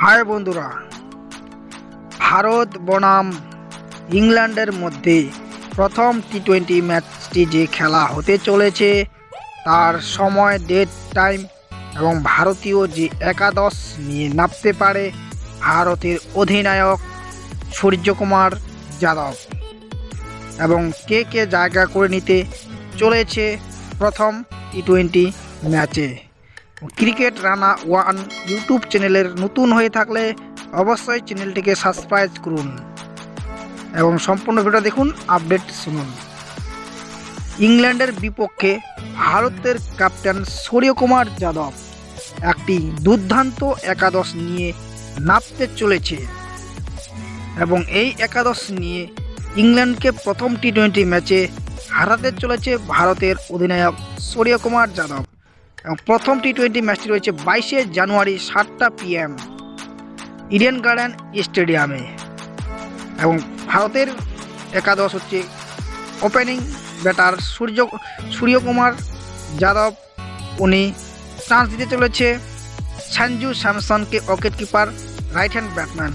High বন্ধুরা, ভারত বনাম ইংল্যান্ডের মধ্যে প্রথম টি টোয়েন্টি ম্যাচটি যে খেলা হতে চলেছে, তার সময় ডেট টাইম এবং ভারতীয় যে একাদশ নিয়ে নামতে পারে ভারতের অধিনায়ক সূর্যকুমার যাদব। এবং কে কে জায়গা করে নিতে চলেছে প্রথম টি টোয়েন্টি ম্যাচে ক্রিকেট রানা ওয়ান ইউটিউব চ্যানেলের নতুন হয়ে থাকলে অবশ্যই চ্যানেলটিকে সাবস্ক্রাইব করুন এবং সম্পূর্ণ ভিডিও দেখুন আপডেট শুনুন। ইংল্যান্ডের বিপক্ষে ভারতের ক্যাপ্টেন সূর্যকুমার যাদব একটি দুর্দান্ত একাদশ নিয়ে নামতে চলেছে এবং এই একাদশ নিয়ে ইংল্যান্ডকে প্রথম টি টোয়েন্টি ম্যাচে হারাতে চলেছে ভারতের অধিনায়ক সূর্যকুমার যাদব। এবং প্রথম টি টোয়েন্টি ম্যাচটি রয়েছে বাইশে জানুয়ারি সাতটা পিএম ইডেন গার্ডেন স্টেডিয়ামে এবং ভারতের একাদশ হচ্ছে ওপেনিং ব্যাটার সূর্য, সূর্যকুমার যাদব। উনি চান্স দিতে চলেছে। Sanju স্যামসনকে wicket keeper right hand batsman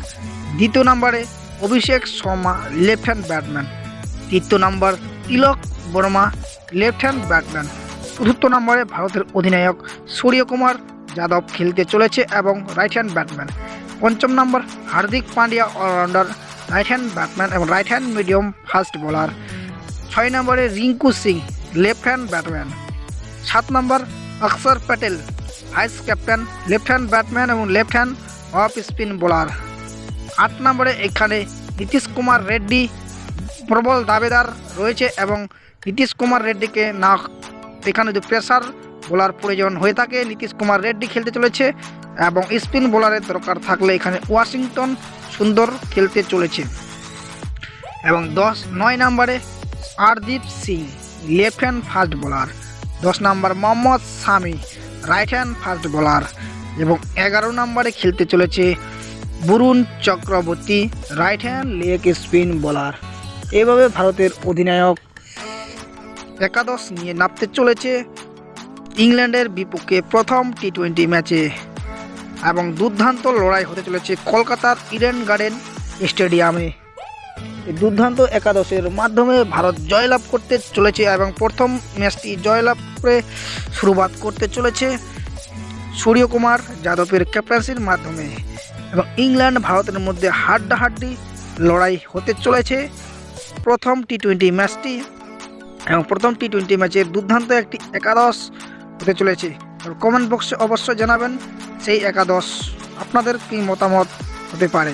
দ্বিতীয় নম্বরে Abhishek Sharma left hand batsman তৃতীয় নম্বর Tilak Varma left hand batsman চতুর্থ নম্বরে ভারতের অধিনায়ক সূর্যকুমার যাদব খেলতে চলেছে এবং রাইট হ্যান্ড ব্যাটম্যান পঞ্চম নম্বর Hardik Pandya allrounder right hand batsman এবং right hand medium fast bowler ছয় নম্বরে Rinku Singh left hand batsman সাত নম্বর Axar Patel vice captain left hand batsman এবং left hand off spin bowler আট নম্বরে এখানে নীতিশ কুমার রেড্ডি প্রবল দাবেদার রয়েছে এবং নীতিশ কুমার রেড্ডিকে না এখানে যদি প্রেসার বোলার প্রয়োজন হয়ে থাকে, নীতিশ কুমার রেড্ডি খেলতে চলেছে এবং স্পিন বোলারের দরকার থাকলে এখানে ওয়াশিংটন সুন্দর খেলতে চলেছে। এবং দশ, নয় নম্বরে Arshdeep Singh left hand fast bowler দশ নম্বর Mohammad Shami right hand fast bowler এবং এগারো নম্বরে খেলতে চলেছে Varun Chakravarthy right hand leg spin bowler এভাবে ভারতের অধিনায়ক একাদশ নিয়ে নামতে চলেছে ইংল্যান্ডের বিপক্ষে প্রথম টি টোয়েন্টি ম্যাচে। এবং দুর্দান্ত লড়াই হতে চলেছে কলকাতার ইডেন গার্ডেন স্টেডিয়ামে। দুর্দান্ত একাদশের মাধ্যমে ভারত জয়লাভ করতে চলেছে এবং প্রথম ম্যাচটি জয়লাভ করে শুরুবাত করতে চলেছে সূর্যকুমার যাদবের ক্যাপ্টেন্সির মাধ্যমে। এবং ইংল্যান্ড ভারতের মধ্যে হাড্ডাহাড্ডি লড়াই হতে চলেছে। প্রথম টি টোয়েন্টি ম্যাচটি এবং প্রথম টি টোয়েন্টি ম্যাচের দুর্দান্ত একটি একাদশ হতে চলেছে। কমেন্ট বক্সে অবশ্যই জানাবেন সেই একাদশ। আপনাদের কি মতামত হতে পারে?